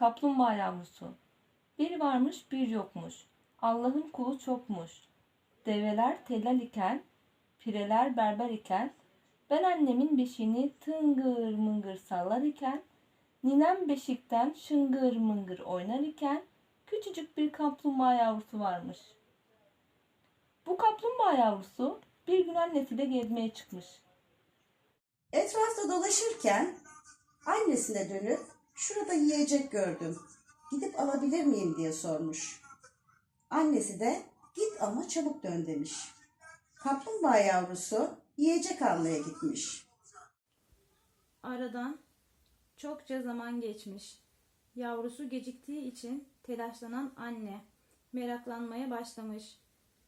Kaplumbağa yavrusu. Bir varmış bir yokmuş. Allah'ın kulu çokmuş. Develer tellal iken, pireler berber iken, ben annemin beşiğini tıngır mıngır sallar iken, ninem beşikten şıngır mıngır oynar iken, küçücük bir kaplumbağa yavrusu varmış. Bu kaplumbağa yavrusu bir gün annesiyle gezmeye çıkmış. Etrafta dolaşırken annesine dönüp şurada yiyecek gördüm. Gidip alabilir miyim diye sormuş. Annesi de git ama çabuk dön demiş. Kaplumbağa yavrusu yiyecek almaya gitmiş. Aradan çokça zaman geçmiş. Yavrusu geciktiği için telaşlanan anne meraklanmaya başlamış.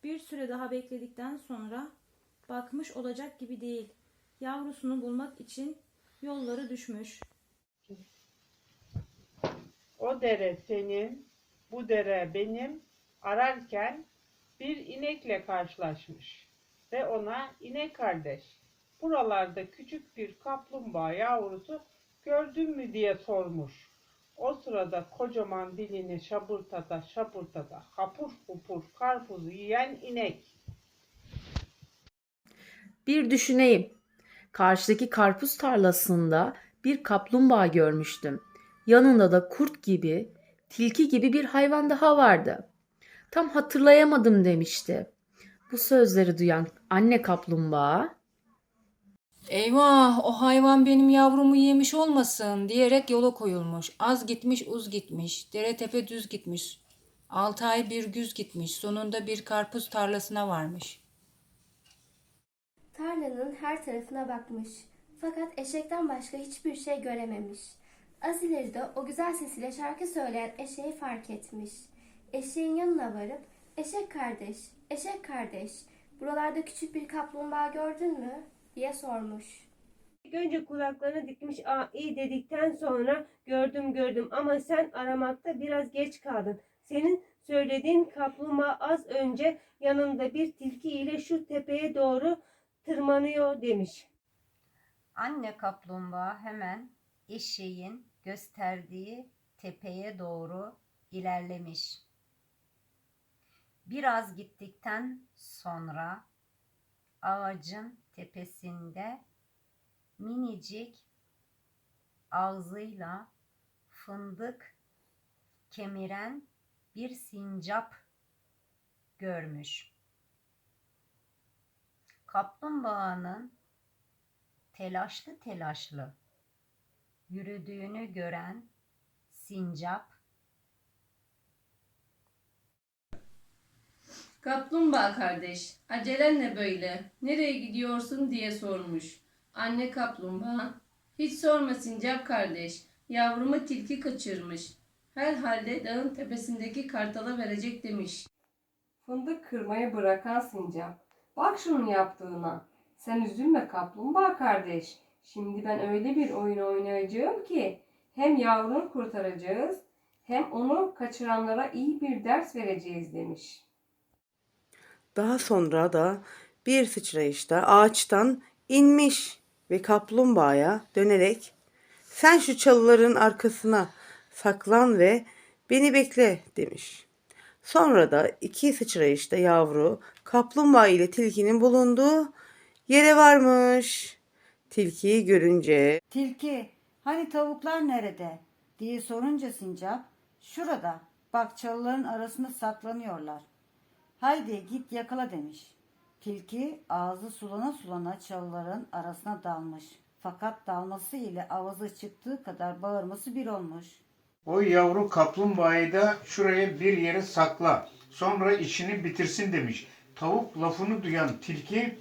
Bir süre daha bekledikten sonra bakmış olacak gibi değil. Yavrusunu bulmak için yolları düşmüş. O dere senin, bu dere benim ararken bir inekle karşılaşmış ve ona inek kardeş, buralarda küçük bir kaplumbağa yavrusu gördün mü diye sormuş. O sırada kocaman dilini şapırtada şapırtada hapur hupur karpuzu yiyen inek. Bir düşüneyim. Karşıdaki karpuz tarlasında bir kaplumbağa görmüştüm. Yanında da kurt gibi, tilki gibi bir hayvan daha vardı. Tam hatırlayamadım demişti. Bu sözleri duyan anne kaplumbağa Eyvah o hayvan benim yavrumu yemiş olmasın diyerek yola koyulmuş. Az gitmiş uz gitmiş. Dere tepe düz gitmiş. Altı ay bir güz gitmiş. Sonunda bir karpuz tarlasına varmış. Tarlanın her tarafına bakmış. Fakat eşekten başka hiçbir şey görememiş. Az ileride o güzel sesiyle şarkı söyleyen eşeği fark etmiş. Eşeğin yanına varıp, eşek kardeş, eşek kardeş, buralarda küçük bir kaplumbağa gördün mü? diye sormuş. Önce kulaklarını dikmiş aa iyi dedikten sonra gördüm gördüm ama sen aramakta biraz geç kaldın. Senin söylediğin kaplumbağa az önce yanında bir tilki ile şu tepeye doğru tırmanıyor demiş. Anne kaplumbağa hemen eşeğin gösterdiği tepeye doğru ilerlemiş. Biraz gittikten sonra ağacın tepesinde minicik ağzıyla fındık kemiren bir sincap görmüş. Kaplumbağanın telaşlı telaşlı yürüdüğünü gören sincap Kaplumbağa kardeş, acelen ne böyle? Nereye gidiyorsun diye sormuş. Anne kaplumbağa, hiç sorma Sincap kardeş, yavrumu tilki kaçırmış. Herhalde dağın tepesindeki kartala verecek demiş. Fındık kırmayı bırakan sincap. Bak şunun yaptığına. Sen üzülme kaplumbağa kardeş. Şimdi ben öyle bir oyun oynayacağım ki hem yavrunu kurtaracağız hem onu kaçıranlara iyi bir ders vereceğiz demiş. Daha sonra da bir sıçrayışta ağaçtan inmiş ve kaplumbağaya dönerek sen şu çalıların arkasına saklan ve beni bekle demiş. Sonra da iki sıçrayışta yavru kaplumbağa ile tilkinin bulunduğu yere varmış. Tilkiyi görünce Tilki, hani tavuklar nerede? diye sorunca sincap, şurada, bak çalıların arasında saklanıyorlar. Haydi git yakala demiş. Tilki ağzı sulana sulana çalıların arasına dalmış. Fakat dalması ile avazı çıktığı kadar bağırması bir olmuş. O yavru kaplumbağayı da şuraya bir yere sakla. Sonra işini bitirsin demiş. Tavuk lafını duyan tilki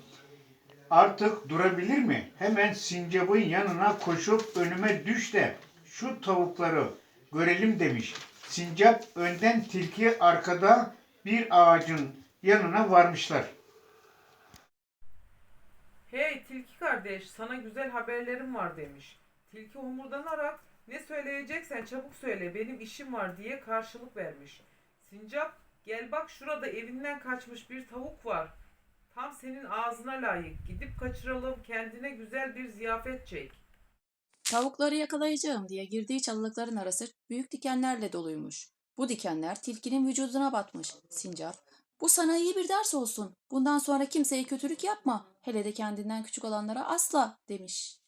artık durabilir mi? Hemen sincapın yanına koşup önüme düş de şu tavukları görelim demiş. Sincap önden tilki arkada bir ağacın yanına varmışlar. Hey tilki kardeş sana güzel haberlerim var demiş. Tilki homurdanarak ne söyleyeceksen çabuk söyle benim işim var diye karşılık vermiş. Sincap gel bak şurada evinden kaçmış bir tavuk var. Tam senin ağzına layık. Gidip kaçıralım kendine güzel bir ziyafet çek. Tavukları yakalayacağım diye girdiği çalılıkların arası büyük dikenlerle doluymuş. Bu dikenler tilkinin vücuduna batmış. Sincap, bu sana iyi bir ders olsun. Bundan sonra kimseye kötülük yapma. Hele de kendinden küçük olanlara asla demiş.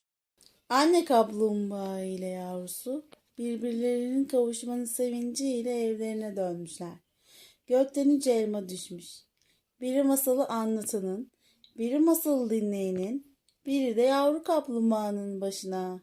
Anne kaplumbağa ile yavrusu birbirlerinin kavuşmanın sevinciyle evlerine dönmüşler. Gökten üç elma düşmüş. Biri masalı anlatanın, biri masalı dinleyenin, biri de yavru kaplumbağanın başına.